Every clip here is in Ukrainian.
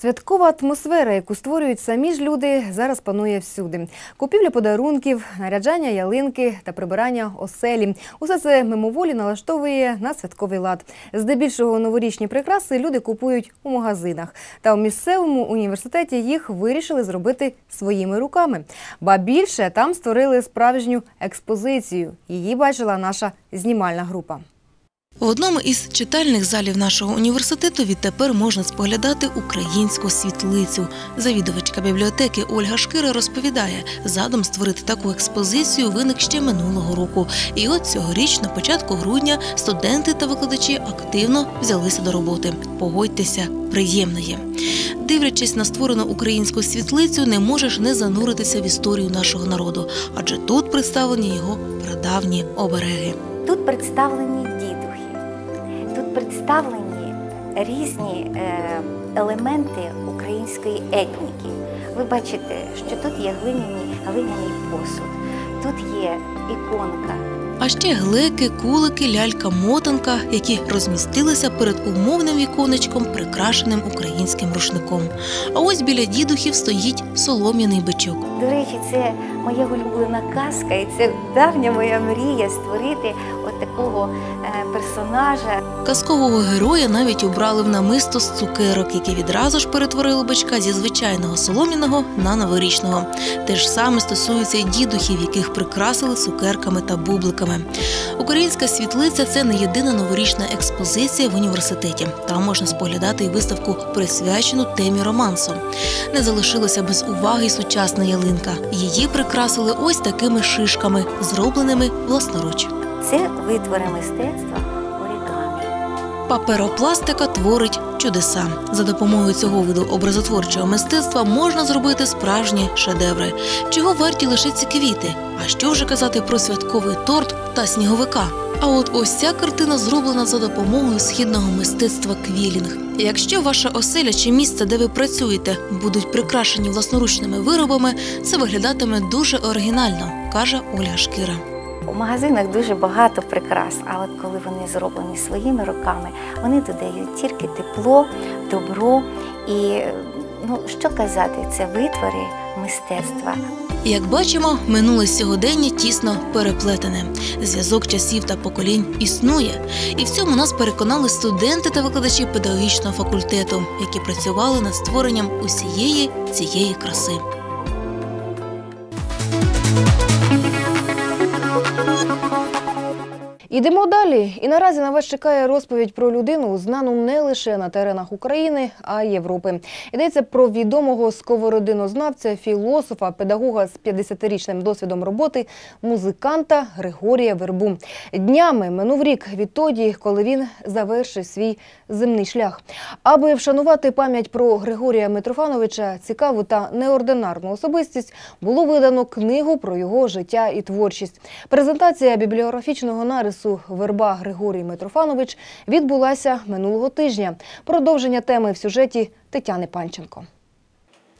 Святкова атмосфера, яку створюють самі ж люди, зараз панує всюди. Купівля подарунків, наряджання ялинки та прибирання оселі. Усе це мимоволі налаштовує на святковий лад. Здебільшого новорічні прикраси люди купують у магазинах. Та у місцевому університеті їх вирішили зробити своїми руками. Ба більше там створили справжню експозицію. Її бачила наша знімальна група. В одному із читальних залів нашого університету відтепер можна споглядати українську світлицю. Завідувачка бібліотеки Ольга Шкира розповідає, задум створити таку експозицію виник ще минулого року. І от цьогоріч, на початку грудня, студенти та викладачі активно взялися до роботи. Погодьтеся, приємно є. Дивлячись на створену українську світлицю, не можеш не зануритися в історію нашого народу, адже тут представлені його прадавні обереги. Тут представлені представлені різні е, елементи української етніки. Ви бачите, що тут є глиняні, глиняний посуд, тут є іконка. А ще глеки, кулики, лялька, мотанка, які розмістилися перед умовним віконечком, прикрашеним українським рушником. А ось біля дідухів стоїть солом'яний бичок. До речі, це моя улюблена казка, і це давня моя мрія створити такого е, персонажа. Казкового героя навіть убрали в намисто з цукерок, які відразу ж перетворили бичка зі звичайного солом'яного на новорічного. Те ж саме стосується й дідухів, яких прикрасили цукерками та бубликами. Українська світлиця це не єдина новорічна експозиція в університеті. Там можна споглядати і виставку, присвячену темі романсу. Не залишилося без уваги й сучасна ялинка. Її прикрасили ось такими шишками, зробленими власноруч. Це витвори мистецтва орігамі. Паперопластика творить чудеса. За допомогою цього виду образотворчого мистецтва можна зробити справжні шедеври. Чого варті лише ці квіти? А що вже казати про святковий торт та сніговика? А от ось ця картина зроблена за допомогою східного мистецтва квілінг. Якщо ваша оселя чи місце, де ви працюєте, будуть прикрашені власноручними виробами, це виглядатиме дуже оригінально, каже Ольга Шкіра. У магазинах дуже багато прикрас, а от коли вони зроблені своїми руками, вони додають тільки тепло, добро і ну що казати, це витвори мистецтва. Як бачимо, минуле сьогодення тісно переплетене. Зв'язок часів та поколінь існує, і в цьому нас переконали студенти та викладачі педагогічного факультету, які працювали над створенням усієї цієї краси. Ідемо далі. І наразі на вас чекає розповідь про людину, знану не лише на теренах України, а й Європи. Йдеться про відомого сковородинознавця, філософа, педагога з 50-річним досвідом роботи, музиканта Григорія Вербу. Днями минув рік відтоді, коли він завершив свій земний шлях. Аби вшанувати пам'ять про Григорія Митрофановича, цікаву та неординарну особистість, було видано книгу про його життя і творчість. Презентація бібліографічного нарису Верба Григорій Митрофанович відбулася минулого тижня. Продовження теми в сюжеті Тетяни Панченко.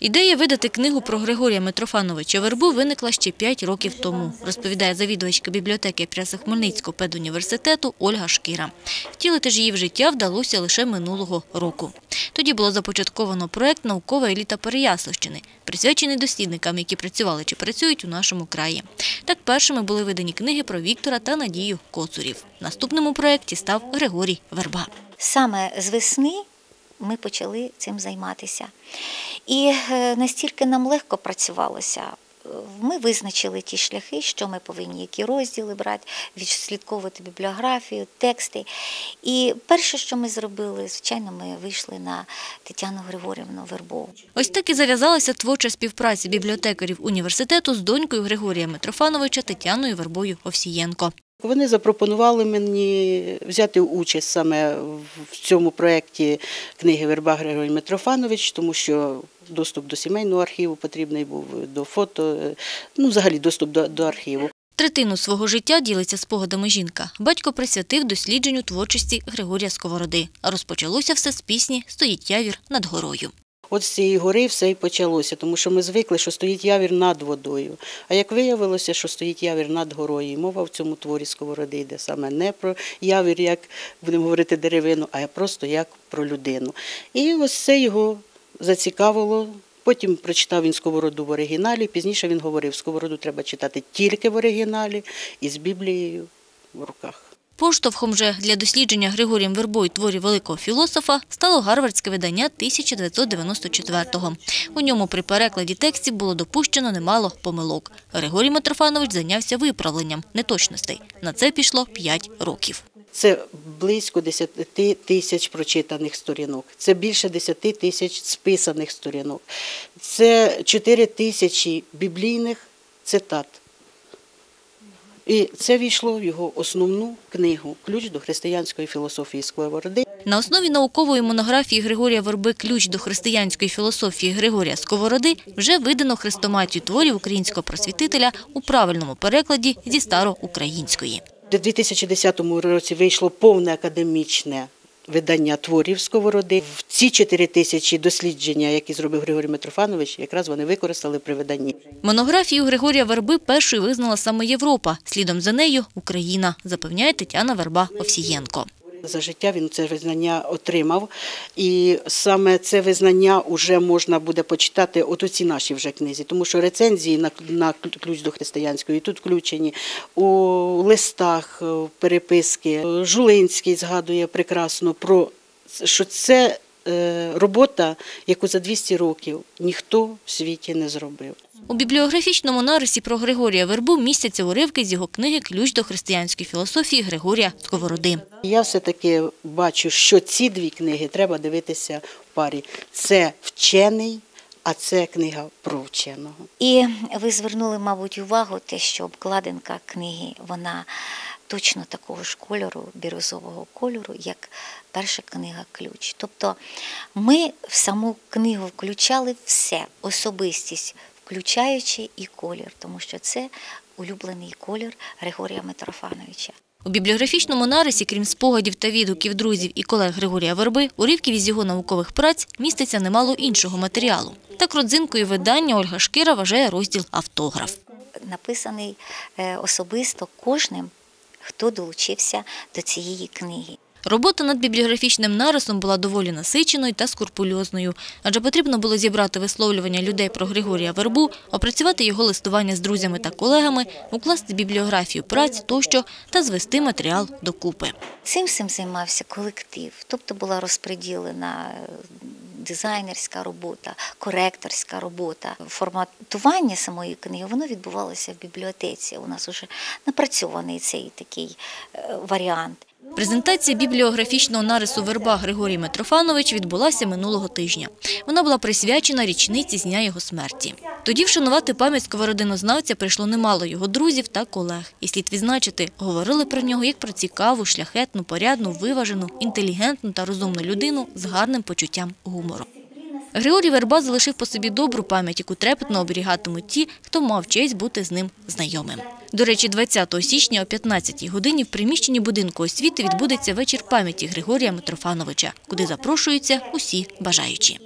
Ідея видати книгу про Григорія Митрофановича Вербу виникла ще 5 років тому, розповідає завідувачка бібліотеки Прясо-Хмельницького педуніверситету Ольга Шкіра. Втілити ж її в життя вдалося лише минулого року. Тоді було започатковано проект «Наукова еліта Переяславщини», присвячений дослідникам, які працювали чи працюють у нашому краї. Так першими були видані книги про Віктора та Надію Коцурів. В наступному проєкті став Григорій Верба. Саме з весни ми почали цим займатися. І е, настільки нам легко працювалося. Ми визначили ті шляхи, що ми повинні, які розділи брати, відслідковувати бібліографію, тексти. І перше, що ми зробили, звичайно, ми вийшли на Тетяну Григорівну Вербову. Ось так і зав'язалася творча співпраця бібліотекарів університету з донькою Григорія Митрофановича Тетяною Вербою Овсієнко. Вони запропонували мені взяти участь саме в цьому проєкті книги Верба Григорій Митрофанович, тому що доступ до сімейного архіву потрібний був, до фото, ну взагалі доступ до, до архіву. Третину свого життя ділиться спогадами жінка. Батько присвятив дослідженню творчості Григорія Сковороди. Розпочалося все з пісні Стоїть явір над горою. От з цієї гори все і почалося, тому що ми звикли, що стоїть явір над водою. А як виявилося, що стоїть явір над горою, і мова в цьому творі сковороди йде саме не про явір, як будемо говорити деревину, а просто як про людину. І ось це його зацікавило. Потім прочитав він сковороду в оригіналі. Пізніше він говорив, сковороду треба читати тільки в оригіналі і з Біблією в руках. Поштовхом же для дослідження Григорієм Вербою творів великого філософа стало гарвардське видання 1994-го. У ньому при перекладі текстів було допущено немало помилок. Григорій Митрофанович зайнявся виправленням неточностей. На це пішло 5 років. Це близько 10 тисяч прочитаних сторінок, це більше 10 тисяч списаних сторінок, це 4 тисячі біблійних цитат. І це війшло в його основну книгу Ключ до християнської філософії Сковороди. На основі наукової монографії Григорія Верби «Ключ до християнської філософії Григорія Сковороди» вже видано хрестоматію творів українського просвітителя у правильному перекладі зі староукраїнської. У 2010 році вийшло повне академічне видання творів Сковороди. В ці 4 тисячі дослідження, які зробив Григорій Митрофанович, якраз вони використали при виданні. Монографію Григорія Верби першою визнала саме Європа. Слідом за нею – Україна, запевняє Тетяна Верба-Овсієнко. За життя він це визнання отримав, і саме це визнання вже можна буде почитати от у цій нашій вже книзі, тому що рецензії на, на ключ до християнської тут включені у листах, переписки. Жулинський згадує прекрасно про що це робота, яку за 200 років ніхто в світі не зробив. У бібліографічному нарисі про Григорія Вербу містяться уривки з його книги «Ключ до християнської філософії Григорія Сковороди». Я все-таки бачу, що ці дві книги треба дивитися в парі. Це вчений, а це книга про вченого. І ви звернули, мабуть, увагу те, що обкладинка книги вона точно такого ж кольору, бірюзового кольору, як перша книга Ключ. Тобто ми в саму книгу включали все, особистість, включаючи і колір, тому що це улюблений колір Григорія Митрофановича. У бібліографічному нарисі, крім спогадів та відгуків друзів і колег Григорія Верби, уривків із його наукових праць міститься немало іншого матеріалу. Так родзинкою видання Ольга Шкіра вважає розділ «Автограф». Написаний е, особисто кожним, хто долучився до цієї книги. Робота над бібліографічним нарисом була доволі насиченою та скрупульозною, адже потрібно було зібрати висловлювання людей про Григорія Вербу, опрацювати його листування з друзями та колегами, укласти бібліографію праць тощо та звести матеріал докупи. Цим всім займався колектив, тобто була розподілена е, дизайнерська робота, коректорська робота. Форматування самої книги воно відбувалося в бібліотеці. У нас вже напрацьований цей такий е, варіант. Презентація бібліографічного нарису Верба Григорій Митрофанович відбулася минулого тижня. Вона була присвячена річниці з дня його смерті. Тоді вшанувати пам'ять сковородинознавця прийшло немало його друзів та колег. І слід відзначити, говорили про нього як про цікаву, шляхетну, порядну, виважену, інтелігентну та розумну людину з гарним почуттям гумору. Григорій Верба залишив по собі добру пам'ять, яку трепетно оберігатимуть ті, хто мав честь бути з ним знайомим. До речі, 20 січня о 15-й годині в приміщенні будинку освіти відбудеться вечір пам'яті Григорія Митрофановича, куди запрошуються усі бажаючі.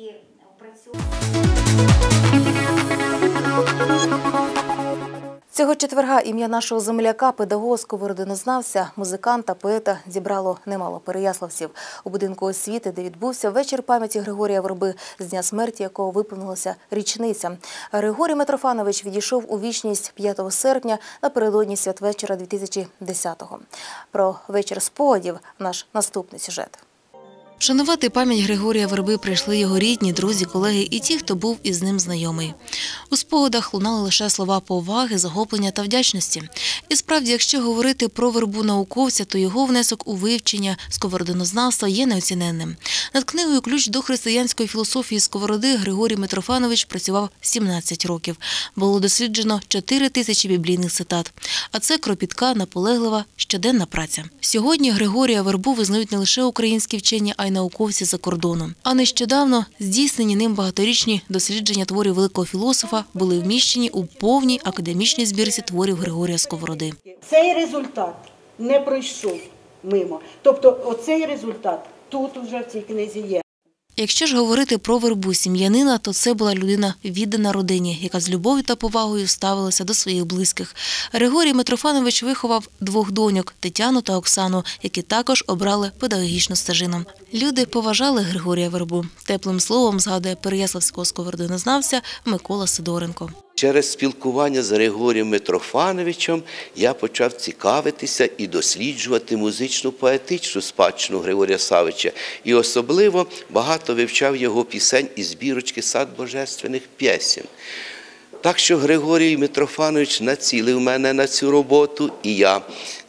Цього четверга ім'я нашого земляка, педагога, сковородинознавця, музиканта, поета зібрало немало переяславців у будинку освіти, де відбувся вечір пам'яті Григорія Верби, з дня смерті якого виповнилася річниця. Григорій Митрофанович відійшов у вічність 5 серпня напередодні святвечора 2010-го. Про вечір спогадів наш наступний сюжет. Вшанувати пам'ять Григорія Верби прийшли його рідні, друзі, колеги і ті, хто був із ним знайомий. У спогадах лунали лише слова поваги, захоплення та вдячності. І справді, якщо говорити про вербу науковця, то його внесок у вивчення сковородинознавства є неоціненним. Над книгою Ключ до християнської філософії Сковороди Григорій Митрофанович працював 17 років. Було досліджено 4 тисячі біблійних цитат. А це кропітка, наполеглива, щоденна праця. Сьогодні Григорія Вербу визнають не лише українські вчені, а й науковці за кордоном. А нещодавно здійснені ним багаторічні дослідження творів великого філософа були вміщені у повній академічній збірці творів Григорія Сковороди. Цей результат не пройшов мимо. Тобто, оцей результат тут вже в цій книзі є. Якщо ж говорити про вербу сім'янина, то це була людина віддана родині, яка з любов'ю та повагою ставилася до своїх близьких. Григорій Митрофанович виховав двох доньок Тетяну та Оксану, які також обрали педагогічну стежину. Люди поважали Григорія Вербу. Теплим словом згадує переяславського сковородинознавця Микола Сидоренко. Через спілкування з Григорієм Митрофановичем я почав цікавитися і досліджувати музичну поетичну спадщину Григорія Савича. І особливо багато вивчав його пісень із збірочки сад божественних пісень. Так що Григорій Митрофанович націлив мене на цю роботу, і я,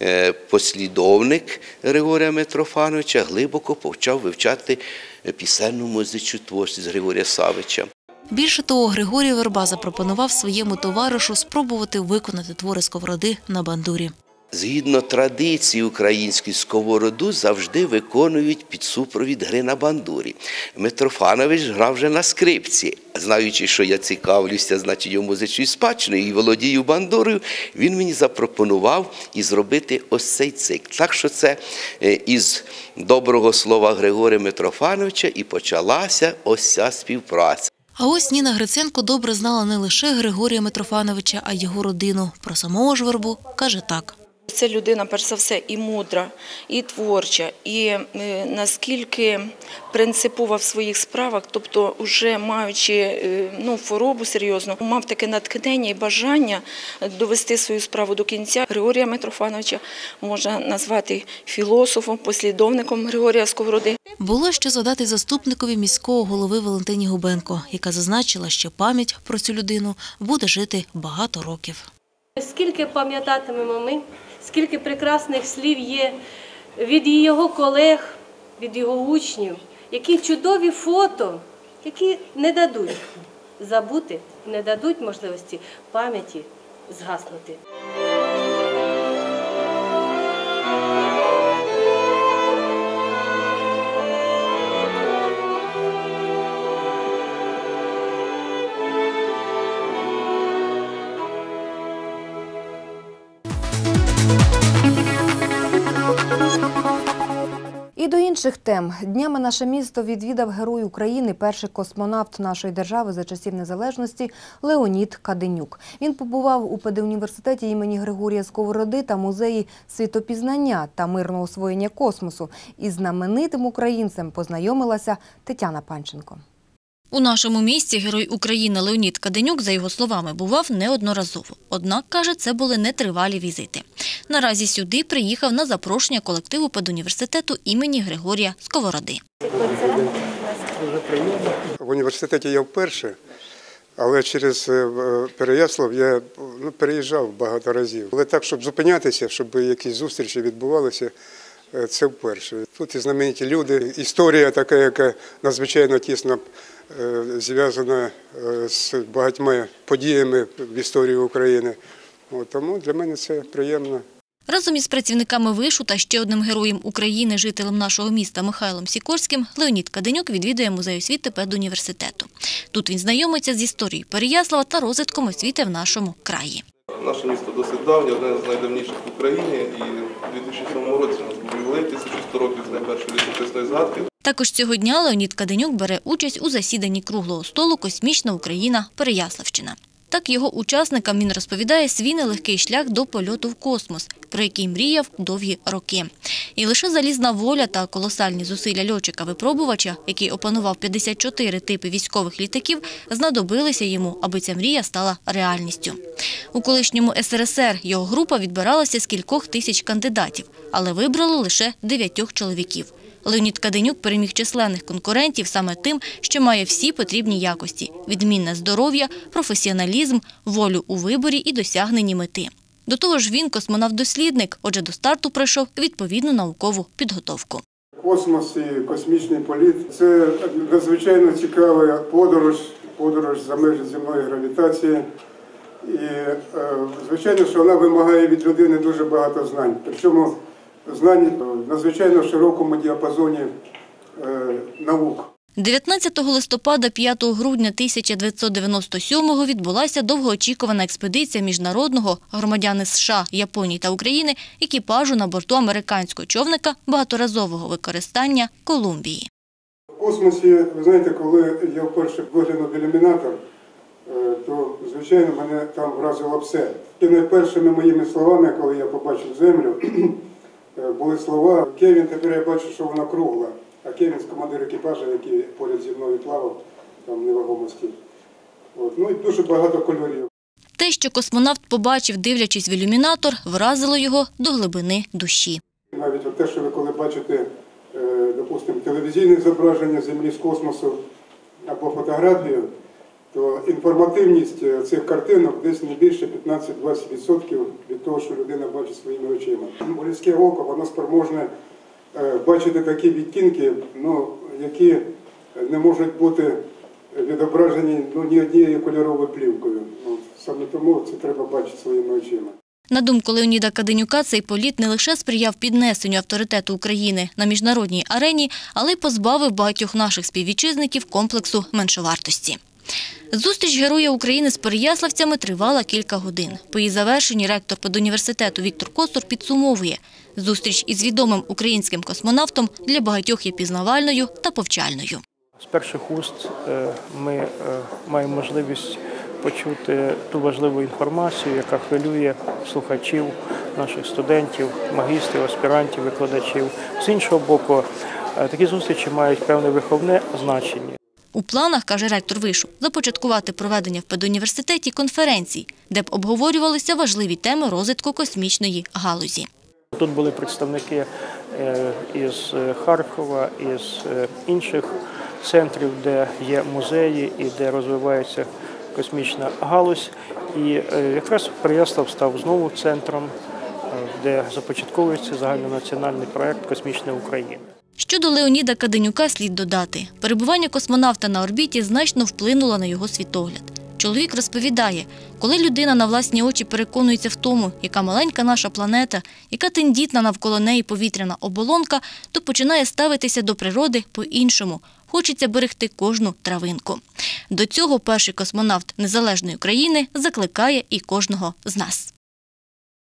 е, послідовник Григорія Митрофановича, глибоко почав вивчати пісенну музичну творчість Григорія Савича. Більше того, Григорій Верба запропонував своєму товаришу спробувати виконати твори сковороди на бандурі. Згідно традиції української сковороду завжди виконують під супровід гри на бандурі. Митрофанович грав вже на скрипці. Знаючи, що я цікавлюся, значить, його музичною спадщиною і володію бандурою, він мені запропонував і зробити ось цей цикл. Так що це е, із доброго слова Григорія Митрофановича і почалася ось ця співпраця. А ось Ніна Гриценко добре знала не лише Григорія Митрофановича, а й його родину. Про самого ж вербу каже так. Це людина, перш за все, і мудра, і творча, і е, наскільки принципова в своїх справах, тобто, вже маючи е, ну, хворобу серйозну, мав таке натхнення і бажання довести свою справу до кінця. Григорія Митрофановича можна назвати філософом, послідовником Григорія Сковороди. Було що задати заступникові міського голови Валентині Губенко, яка зазначила, що пам'ять про цю людину буде жити багато років. Скільки пам'ятатимемо ми, скільки прекрасних слів є від його колег, від його учнів, які чудові фото, які не дадуть забути, не дадуть можливості пам'яті згаснути. Інших тем днями наше місто відвідав герой України, перший космонавт нашої держави за часів незалежності Леонід Каденюк. Він побував у педуніверситеті імені Григорія Сковороди та музеї світопізнання та мирного освоєння космосу. Із знаменитим українцем познайомилася Тетяна Панченко. У нашому місті герой України Леонід Каденюк, за його словами, бував неодноразово. Однак, каже, це були нетривалі візити. Наразі сюди приїхав на запрошення колективу педуніверситету імені Григорія Сковороди. В університеті я вперше, але через е, Переяслав я ну, переїжджав багато разів. Але так, щоб зупинятися, щоб якісь зустрічі відбувалися, е, це вперше. Тут і знамениті люди. Історія така, яка надзвичайно тісно зв'язана е, з багатьма подіями в історії України. Тому для мене це приємно. Разом із працівниками вишу та ще одним героєм України, жителем нашого міста Михайлом Сікорським, Леонід Каденюк відвідує музей освіти педуніверситету. Тут він знайомиться з історією Переяслава та розвитком освіти в нашому краї. Наше місто досить давнє, одне з найдавніших в Україні. І у 2007 році у нас був ювілей 1100 років з найпершої літописної згадки. Також цього дня Леонід Каденюк бере участь у засіданні круглого столу Космічна Україна Переяславщина. Так його учасникам він розповідає свій нелегкий шлях до польоту в космос, про який мріяв довгі роки. І лише залізна воля та колосальні зусилля льотчика-випробувача, який опанував 54 типи військових літаків, знадобилися йому, аби ця мрія стала реальністю. У колишньому СРСР його група відбиралася з кількох тисяч кандидатів, але вибрали лише дев'ятьох чоловіків. Леонід Каденюк переміг численних конкурентів саме тим, що має всі потрібні якості – відмінне здоров'я, професіоналізм, волю у виборі і досягненні мети. До того ж він космонавт-дослідник, отже до старту пройшов відповідну наукову підготовку. Космос і космічний політ це надзвичайно цікава подорож, подорож за межі земної гравітації. І е, звичайно, що вона вимагає від людини дуже багато знань. Причому знань в надзвичайно широкому діапазоні е, наук. 19 листопада 5 грудня 1997-го відбулася довгоочікувана експедиція міжнародного громадяни США, Японії та України екіпажу на борту американського човника багаторазового використання Колумбії. космосі, ви знаєте, коли я вперше виглянув в ілюмінатор, е, то, звичайно, мене там вразило все. І найпершими моїми словами, коли я побачив землю, е, були слова Кевін, тепер я бачу, що вона кругла. А Кевін з командир екіпажа, який поряд зі мною плавав там в невагомості. От. Ну і дуже багато кольорів. Те, що космонавт побачив, дивлячись в ілюмінатор, вразило його до глибини душі. Навіть от те, що ви коли бачите, е, допустимо, телевізійне зображення Землі з космосу або фотографію, то інформативність е, цих картинок десь не більше 15-20% від того, що людина бачить своїми очима. Людське око воно спроможне е, бачити такі відтінки, ну, які не можуть бути відображені ну, ні однією кольоровою плівкою. Ну, саме тому це треба бачити своїми очима. На думку Леоніда Каденюка, цей політ не лише сприяв піднесенню авторитету України на міжнародній арені, але й позбавив багатьох наших співвітчизників комплексу меншовартості. Зустріч Героя України з переяславцями тривала кілька годин. По її завершенні ректор педуніверситету Віктор Костур підсумовує, зустріч із відомим українським космонавтом для багатьох є пізнавальною та повчальною. З перших уст е, ми е, маємо можливість почути ту важливу інформацію, яка хвилює слухачів, наших студентів, магістрів, аспірантів, викладачів. З іншого боку, е, такі зустрічі мають певне виховне значення. У планах, каже ректор вишу, започаткувати проведення в педуніверситеті конференцій, де б обговорювалися важливі теми розвитку космічної галузі. Тут були представники е, із Харкова, із е, інших центрів, де є музеї і де розвивається космічна галузь. І е, якраз Переяслав став знову центром, де започатковується загальнонаціональний проект Космічна Україна. Щодо Леоніда Каденюка слід додати, перебування космонавта на орбіті значно вплинуло на його світогляд. Чоловік розповідає, коли людина на власні очі переконується в тому, яка маленька наша планета, яка тендітна навколо неї повітряна оболонка, то починає ставитися до природи по-іншому. Хочеться берегти кожну травинку. До цього перший космонавт незалежної країни закликає і кожного з нас.